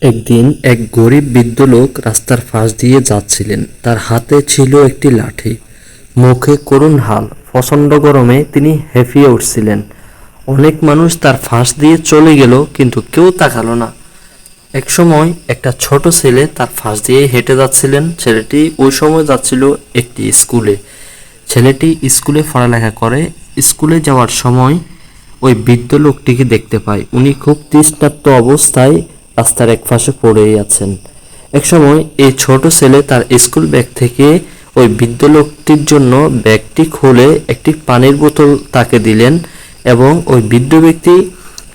একদিন এক গরিব বৃদ্ধ লোক রাস্তার পাশ দিয়ে যাচ্ছিলেন। তার হাতে ছিল একটি লাঠি। মুখে করুণ হাল। প্রচণ্ড গরমে তিনি হেঁপিয়ে উঠছিলেন। অনেক মানুষ তার ফাঁস দিয়ে চলে গেল, কিন্তু কেউ তাকালো না। এক সময় একটা ছোট ছেলে তার ফাঁস দিয়ে হেঁটে যাচ্ছিলেন। ছেলেটি ওই সময় যাচ্ছিল একটি স্কুলে। ছেলেটি স্কুলে পড়ালেখা করে। স্কুলে যাওয়ার সময় ওই বৃদ্ধ লোকটিকে দেখতে পায়। উনি খুব তৃষ্ণার্ত অবস্থায় রাস্তার এক পাশে পড়েই আছেন। একসময় এই ছোট ছেলে তার স্কুল ব্যাগ থেকে ওই বৃদ্ধ লোকটির জন্য ব্যাগটি খুলে একটি পানির বোতল তাকে দিলেন এবং ওই বৃদ্ধ ব্যক্তি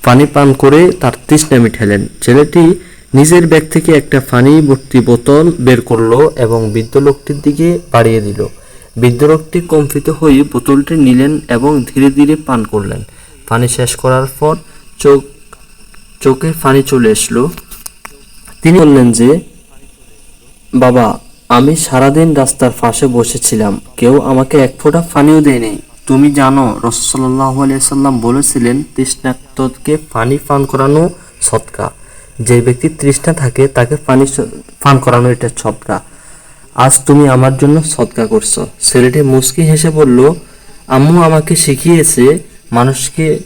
পানি পান করে তার তৃষ্ণা মিঠালেন ছেলেটি নিজের ব্যাগ থেকে একটা পানি ভর্তি বোতল বের করল এবং বৃদ্ধ লোকটির দিকে বাড়িয়ে দিল। বৃদ্ধ লোকটি কম্পিত হয়ে বোতলটি নিলেন এবং ধীরে ধীরে পান করলেন। পানি শেষ করার পর চোখ চোখে পানি চলে আসলো তিনি বললেন যে বাবা আমি সারাদিন রাস্তার পাশে বসেছিলাম। কেউ আমাকে এক ফোঁটা পানিও দেয়নি। তুমি জানো রসল্লাহ সাল্লাম বলেছিলেন তৃষ্ণার্তকে পানি পান করানো সৎকা। যে ব্যক্তি তৃষ্ণা থাকে তাকে পানি পান করানো এটা সৎকা। আজ তুমি আমার জন্য সৎকা করছ। ছেলেটি মুচকি হেসে বলল আম্মু আমাকে শিখিয়েছে মানুষকে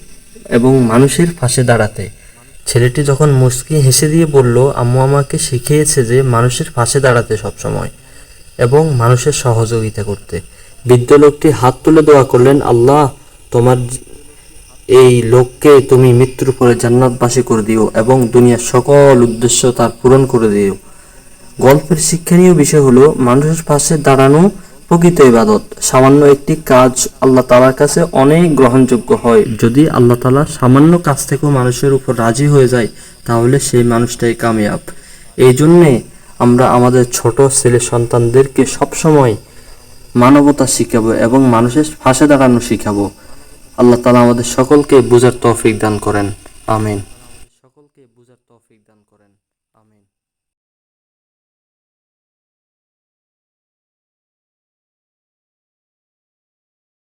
এবং মানুষের পাশে দাঁড়াতে। ছেলেটি যখন মুচকি হেসে দিয়ে বলল, আম্মু আমাকে শিখিয়েছে যে মানুষের পাশে দাঁড়াতে সবসময় এবং মানুষের সহযোগিতা করতে। বৃদ্ধ লোকটি হাত তুলে দোয়া করলেন, আল্লাহ, তোমার এই লোককে তুমি মৃত্যুর পরে জান্নাতবাসী করে দিও এবং দুনিয়ার সকল উদ্দেশ্য তার পূরণ করে দিও। গল্পের শিক্ষণীয় বিষয় হলো, মানুষের পাশে দাঁড়ানো প্রকৃত ইবাদত। সামান্য একটি কাজ আল্লাহ তালার কাছে অনেক গ্রহণযোগ্য হয়। যদি আল্লাহ তালা সামান্য কাজ থেকেও মানুষের উপর রাজি হয়ে যায়, তাহলে সেই মানুষটাই কামিয়াব। এই জন্যে আমরা আমাদের ছোট ছেলে সন্তানদেরকে সবসময় মানবতা শিখাবো এবং মানুষের ফাঁসে দাঁড়ানো শিখাবো। আল্লাহ তালা আমাদের সকলকে বোঝার তৌফিক দান করেন। আমিন। সকলকে বোঝার তৌফিক দান করেন। আমিন।